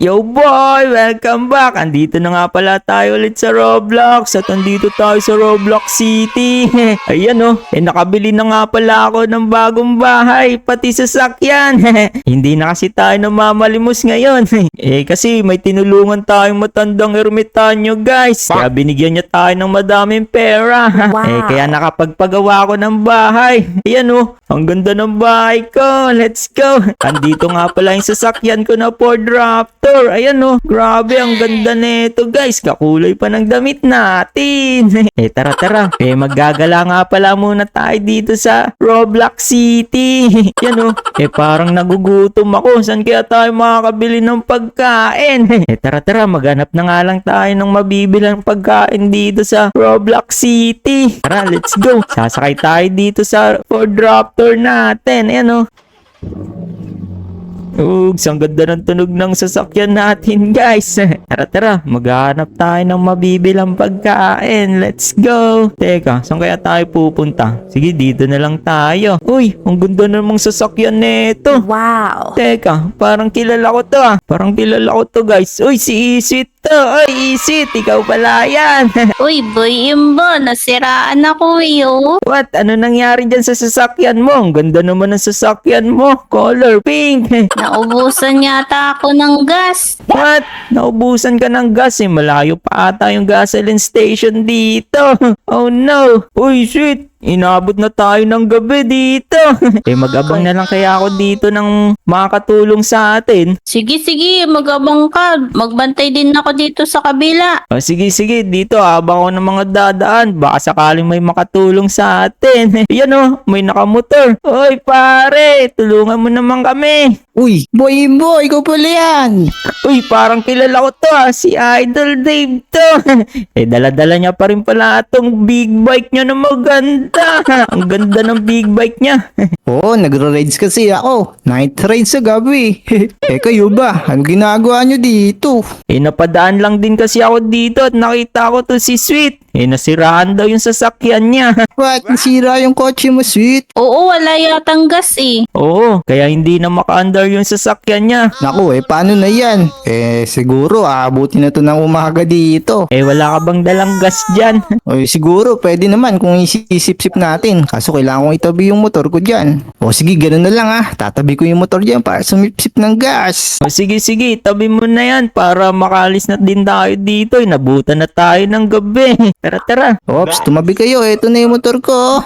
Yo boy! Welcome back! Andito na nga pala tayo ulit sa Roblox at andito tayo sa Roblox City. Ayan oh, eh nakabili na nga pala ako ng bagong bahay, pati sasakyan. Hindi na kasi tayo namamalimos ngayon. eh kasi may tinulungan tayong matandang ermitanyo guys. Kaya binigyan niya tayo ng madaming pera. Wow. Eh kaya nakapagpagawa ako ng bahay. Ayan oh, ang ganda ng bahay ko. Let's go. Andito nga pala yung sasakyan ko na Ford Raptor. Ayan oh, grabe ang ganda nito guys. Kakulay pa ng damit natin. eh tara tara. Eh maggagala nga pala muna tayo dito sa Roblox City. Yan oh. Eh parang nagugutom ako. Saan kaya tayo makakabili ng pagkain? eh tara tara, maghanap na nga lang tayo ng mabibilang pagkain dito sa Roblox City. Tara, let's go. Sasakay tayo dito sa Ford Raptor natin. Ayan oh. Ugs, ang ganda ng tunog ng sasakyan natin, guys. Tara, tara, maghanap tayo ng mabibilang pagkain. Let's go. Teka, saan kaya tayo pupunta? Sige, dito na lang tayo. Uy, ang ganda namang sasakyan nito. Wow. Teka, parang kilala ko to ah. Parang kilala ko to guys. Uy, si Isit to. Uy, Isit, ikaw pala yan. Uy, boy, imbo, nasiraan ako eh, oh. What? Ano nangyari dyan sa sasakyan mo? Ang ganda naman ng sasakyan mo. Color pink. Naubusan yata ako ng gas. What? Naubusan ka ng gas eh. Malayo pa ata yung gasoline station dito. Oh no. Uy, shit. Inabot na tayo ng gabi dito. eh magabang na lang kaya ako dito ng makakatulong sa atin. Sige, sige, magabang ka. Magbantay din ako dito sa kabila. O sige, sige. Dito habang ako ng mga dadaan. Baka sakaling may makatulong sa atin. Yan oh, may nakamotor. Oy pare, tulungan mo naman kami. Uy, boy boy, ikaw pala yan. Uy, parang kilala ko to ah. Si Idol Dave to. eh, dala-dala niya pa rin pala itong big bike niya na maganda. Ang ganda ng big bike niya. Oo, nagra-raids kasi ako. Night raids sa gabi. eh kayo ba? Ano ginagawa nyo dito? eh, napadaan lang din kasi ako dito at nakita ko to si Sweet. Eh, nasiraan daw yung sasakyan niya. What? Nasira yung kotse mo, sweet? Oo, wala yatang gas eh. Oo, kaya hindi na maka-under yung sasakyan niya. Naku, eh paano na yan? Eh siguro aabutin na to ng umaga dito. Eh, wala ka bang dalang gas dyan? O siguro pwede naman kung isisip-sip natin. Kaso kailangan kong itabi yung motor ko dyan. O sige, ganun na lang ah. Tatabi ko yung motor dyan para sumipsip ng gas. O sige, sige, tabi mo na yan para makalis na din tayo dito. Eh, nabutan na tayo ng gabi. Tara, tara. Ops, tumabi kayo. Ito na yung motor ko.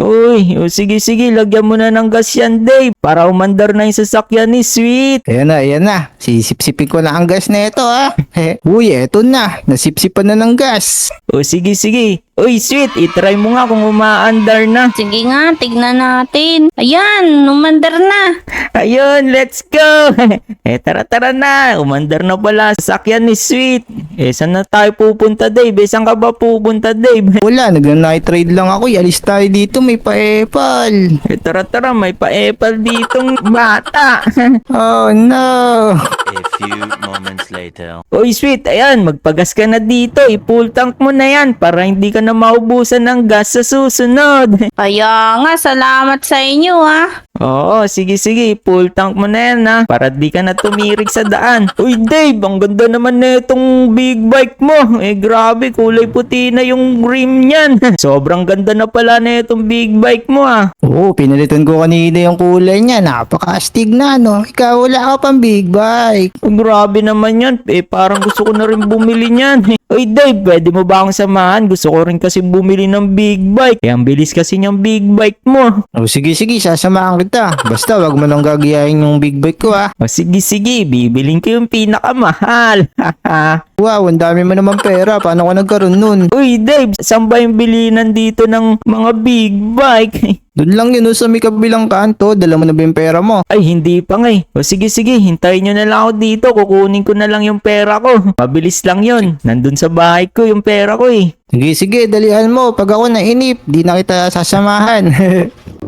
Uy, o sige sige, lagyan mo na ng gas yan, Dave, para umandar na yung sasakyan ni Sweet. Ayan na, ayan na. Sisipsipin ko na ang gas na ito ah. Eh, Uy, eto na. Nasipsipan na ng gas. O sige sige. Uy, Sweet, itry mo nga kung umaandar na. Sige nga, tignan natin. Ayan, umandar na. Ayun, let's go! eh, tara tara na. Umandar na pala sa sasakyan ni Sweet. Eh, saan na tayo pupunta, Dave? Eh, saan ka ba pupunta, Dave? Wala, nag-night trade lang ako. Alis tayo dito, may pa-epal. eh, tara tara, may pa-epal ditong bata. Oh no. A few moments later. Uy, Sweet, ayan, magpagas ka na dito. I-full tank mo na yan para hindi ka na maubusan ng gas sa susunod. Kaya nga, salamat sa inyo ah. Oo, sige sige, full tank mo na yan ha, para di ka na tumirik sa daan. Uy Dave, ang ganda naman na itong big bike mo. Eh grabe, kulay puti na yung rim niyan. Sobrang ganda na pala na itong big bike mo ah. Oo, pinalitan ko kanina yung kulay niya. Napaka-astig na, no? Ikaw, wala ka pang big bike. Oh, grabe naman yan, eh parang gusto ko na rin bumili niyan. Uy Dave, pwede mo ba akong samahan? Gusto ko rin kasi bumili ng big bike. Eh ang bilis kasi niyang big bike mo. O sige, sige, sasamahan kita. Basta, wag mo nang gagayahin yung big bike ko, ah. O sige sige, bibiling ko yung pinakamahal. Wow, ang dami mo naman pera. Paano ka nagkaroon nun? Uy, Dave, saan ba yung bilinan dito ng mga big bike? Doon lang yun, oh, sa may kabilang kanto. Dala mo na ba yung pera mo? Ay, hindi pa nga eh. O sige, sige, hintayin nyo na lang ako dito. Kukunin ko na lang yung pera ko. Mabilis lang yon. Nandun sa bahay ko yung pera ko eh. Sige, sige, dalihan mo. Pag ako nainip, di na kita sasamahan.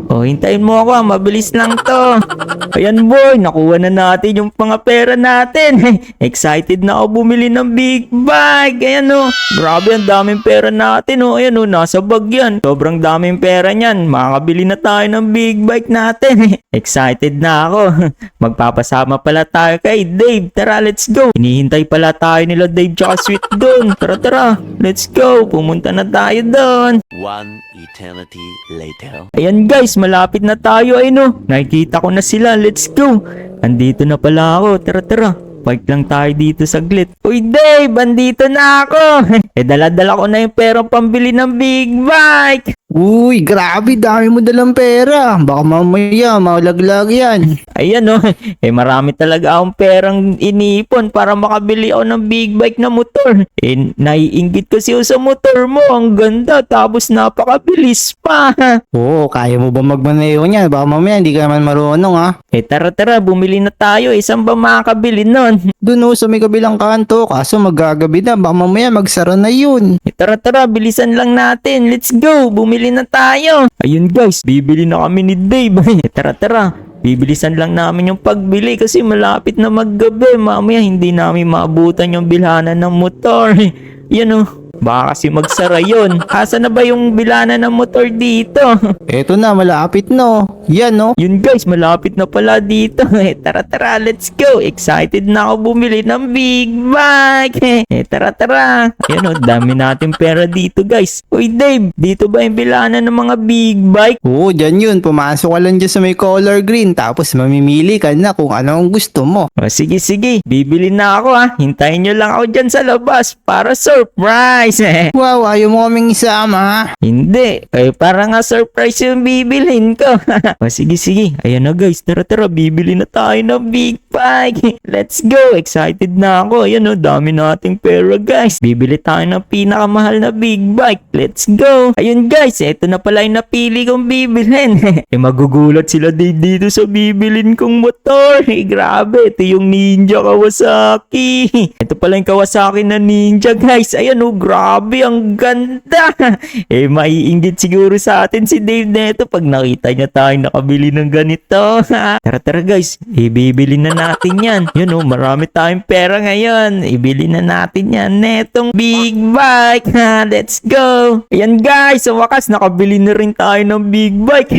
O, hintayin mo ako. ah. Mabilis lang to. Ayan boy, nakuha na natin yung mga pera natin. Excited na ako bumili ng big bag. Ayan o. Grabe, ang daming pera natin o. Ayan o, nasa bag yan. Sobrang daming pera niyan. Makakabili na tayo ng big bike natin. Excited na ako. Magpapasama pala tayo kay Dave. Tara, let's go. Hinihintay pala tayo nila Dave tsaka Sweet doon. Tara, tara. Let's go. Pumunta na tayo doon. One eternity later. Ayan guys, malapit na tayo ay no. Nakikita ko na sila, let's go. Andito na pala ako, tara tara. Park lang tayo dito saglit. Uy Dave, andito na ako. eh dala-dala ko na yung perang pambili ng big bike. Uy, grabe, dami mo dalang pera. Baka mamaya, maulaglag yan. Ayan oh, eh marami talaga akong perang iniipon para makabili ako ng big bike na motor. Eh naiinggit kasi ako sa motor mo, ang ganda tapos napakabilis pa. Oo, kaya mo ba magmaneho niyan? Baka mamaya, hindi ka naman marunong ha. eh tara tara, bumili na tayo. Isang ba makakabili nun? Doon oh, sa may kabilang kanto, kaso magagabi na, baka mamaya magsara na yun. Eh, tara tara, bilisan lang natin. Let's go, bumili na tayo. Ayun guys, bibili na kami ni Dave. tara tara, bibilisan lang namin yung pagbili kasi malapit na maggabi. Mamaya hindi namin maabutan yung bilhanan ng motor. Yan oh, baka kasi magsara yun. Asa na ba yung bilhanan ng motor dito? Eto na, malapit no. Yan no. Yun guys, malapit na pala dito. Eh, tara tara, let's go. Excited na ako bumili ng big bike. Eh, tara tara. Yan o, dami natin pera dito guys. Uy Dave, dito ba yung bilanan ng mga big bike? Oo, dyan yun. Pumasok ka lang dyan sa may color green. Tapos mamimili ka na kung ano ang gusto mo. O, sige sige, bibili na ako ha. Hintayin nyo lang ako dyan sa labas para surprise. Eh, Wow, ayaw mo kaming isama. Hindi, eh para nga surprise yung bibilhin ko. o sige sige, ayan na guys, tara tara, bibili na tayo ng big bike. Let's go, excited na ako. Ayan o, dami nating pera guys. Bibili tayo ng pinakamahal na big bike. Let's go. Ayun guys, eto na pala yung napili kong bibilhin. eh magugulat sila dito sa bibilin kong motor. Eh grabe, ito yung Ninja Kawasaki. Ito pala yung Kawasaki na Ninja guys. Ayan o, grabe, ang ganda. eh maiinggit siguro sa atin si Dave neto pag nakita niya tayo nakabili ng ganito. tara tara guys, ibibili na natin yan. Yun o, marami tayong pera ngayon. Ibili na natin yan netong big bike. Let's go. Ayan guys, sa wakas nakabili na rin tayo ng big bike.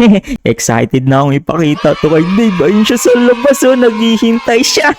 Excited na akong ipakita to kay Dave. Ayun siya sa labas o, naghihintay siya.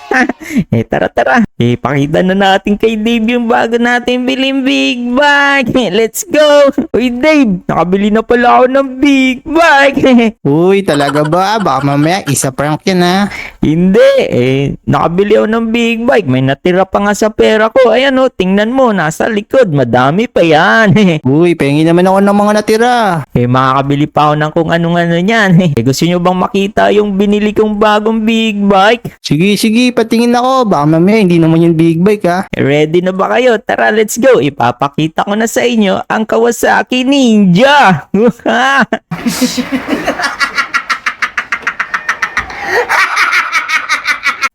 eh tara tara, ipakita na natin kay Dave yung bago natin biling big bike. Let's go. Uy Dave, nakabili na pala ako ng big bike. Uy, talaga ba? Baka mamaya isa prank yan ha. Hindi, eh, nakabili ako ng big bike. May natira pa nga sa pera ko. Ayan o, tingnan mo, nasa likod. Madami pa yan. Uy, pengi naman ako ng mga natira. eh, makakabili pa ako ng kung anong-ano yan. eh, gusto nyo bang makita yung binili kong bagong big bike? Sige, sige, patingin ako. Baka mamaya hindi naman yung big bike ha. Ready na ba kayo? Tara, let's go. Ipapakita ko na sa inyo ang Kawasaki Ninja.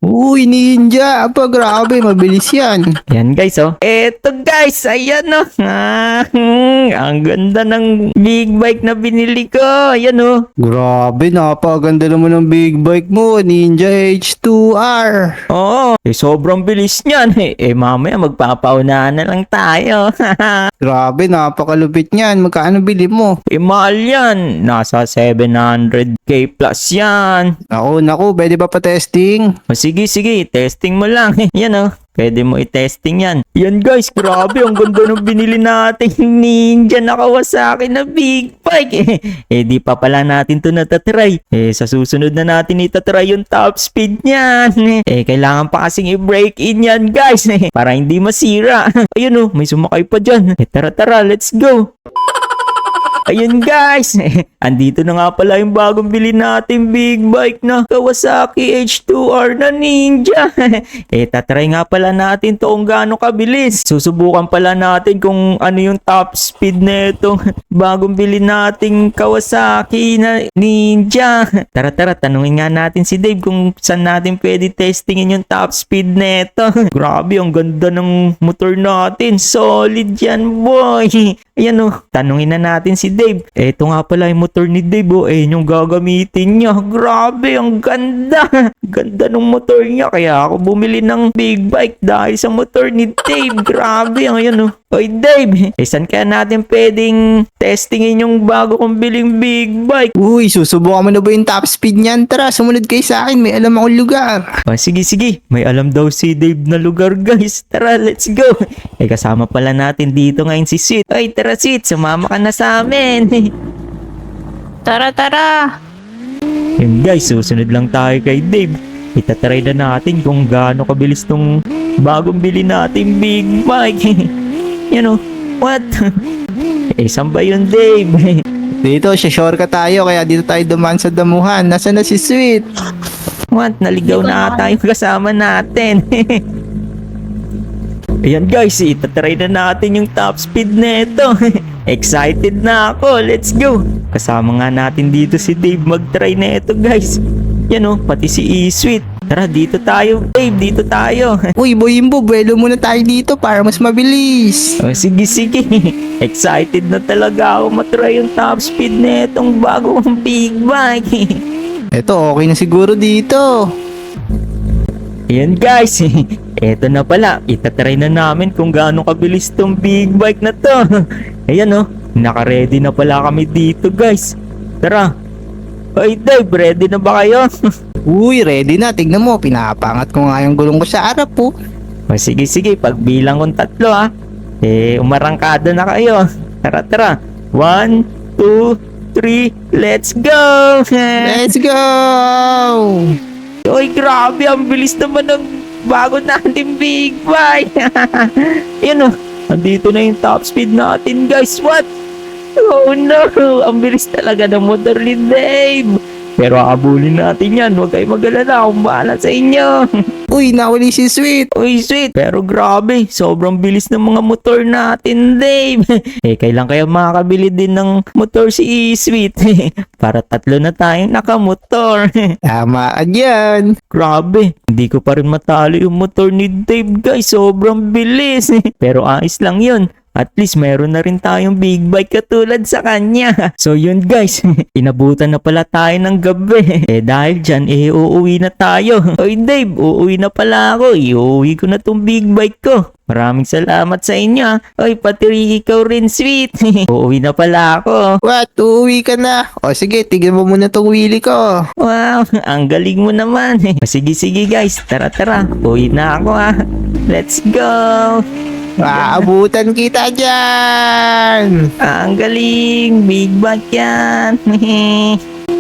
Uy, ninja. Apa, grabe, mabilis yan. Yan guys, oh. Eto guys, ayan oh. Ah, hmm, ang ganda ng big bike na binili ko. Ayan oh. Grabe, napaganda naman ng big bike mo. Ninja H2R. Oo, eh, sobrang bilis niyan. Eh, eh mamaya magpapaunahan na lang tayo. Grabe, napakalupit niyan. Magkano bili mo? eh, mahal yan. Nasa 700k plus yan. Ako, naku, pwede ba pa testing? O sige, sige, testing mo lang. yan oh. Pwede mo i-testing yan. Yan guys, grabe. Ang ganda ng binili natin ninja na Kawasaki na big bike. eh, di pa pala natin to natatry. Eh, sa susunod na natin itatry yung top speed niyan. Eh, kailangan pa kasing i-break in yan guys. para hindi masira. Ayun oh, may sumakay pa dyan. Eh, tara tara, let's go. Ayun guys, andito na nga pala yung bagong bili natin big bike na Kawasaki H2R na Ninja. eh tatry nga pala natin to kung gaano kabilis. Susubukan pala natin kung ano yung top speed na itong bagong bili nating Kawasaki na Ninja. Tara tara, tanungin nga natin si Dave kung saan natin pwede testingin yung top speed na ito. Grabe, ang ganda ng motor natin. Solid yan boy. Ayan oh, tanungin na natin si Dave. Eto nga pala yung motor ni Dave oh. Eh, yung gagamitin niya. Grabe, ang ganda. ganda ng motor niya. Kaya ako bumili ng big bike dahil sa motor ni Dave. Grabe, ayan oh. Oy Dave, eh saan kaya natin pwedeng testingin yung bago kong biling big bike? Uy, susubukan mo na ba yung top speed niyan? Tara, sumunod kayo sa akin. May alam akong lugar. Oh, sige, sige. May alam daw si Dave na lugar, guys. Tara, let's go. Eh, kasama pala natin dito ngayon si Sweet. Ay, tara, Sweet. Sumama ka na sa amin. Tara, tara. Yun, guys. Susunod lang tayo kay Dave. Itatry na natin kung gaano kabilis tong bagong bili natin big bike. Yan oh. What? eh, saan ba yun, Dave? Dito, sure ka tayo. Kaya dito tayo dumaan sa damuhan. Nasaan na si Sweet? What? Naligaw na ata yung kasama natin. Ayan guys, itatry na natin yung top speed nito. Excited na ako, let's go. Kasama nga natin dito si Dave mag-try na ito guys. Yan oh, pati si E-Sweet. Tara, dito tayo. Dave, dito tayo. Uy, Boyimbo, buwelo muna tayo dito para mas mabilis. oh, sige, sige. Excited na talaga ako matry yung top speed na itong bagong big bike. Eto, okay na siguro dito. Ayan guys, eto na pala, itatry na namin kung gaano kabilis tong big bike na to. Ayan oh, naka-ready na pala kami dito guys. Tara. Ay Dave, ready na ba kayo? Uy, ready na. Tignan mo, pinapangat ko nga yung gulong ko sa harap po. o sige sige, pagbilang kong tatlo ah. Eh, umarangkada na kayo. Tara tara. One, two, three, let's go! Let's go! Uy, grabe, ang bilis naman ng bago natin big bike. Yan o, andito na yung top speed natin guys. What? Oh no, ang bilis talaga ng motor ni Dave. Pero habulin natin yan, huwag kayo mag-alala, akong bahala sa inyo. Uy, nawali si Sweet. Uy, sweet. Pero grabe, sobrang bilis ng mga motor natin, Dave. eh, kailan kaya makakabili din ng motor si E-Sweet? Para tatlo na tayong nakamotor. Tama yan. Grabe, hindi ko pa rin matalo yung motor ni Dave guys. Sobrang bilis. Pero ayos lang yun. At least meron na rin tayong big bike katulad sa kanya. So yun guys, inabutan na pala tayo ng gabi. Eh dahil dyan, eh uuwi na tayo. Oy Dave, uuwi na pala ako. Iuwi ko na tong big bike ko. Maraming salamat sa inyo. ah. Oy, pati rin ikaw rin, sweet. uuwi na pala ako. What? Uuwi ka na? O sige, tignan mo muna tong wheelie ko. Wow, ang galing mo naman. sige, sige guys, tara tara. Uwi na ako ah. Let's go. Aabutan kita dyan. Ang galing, big bag yan.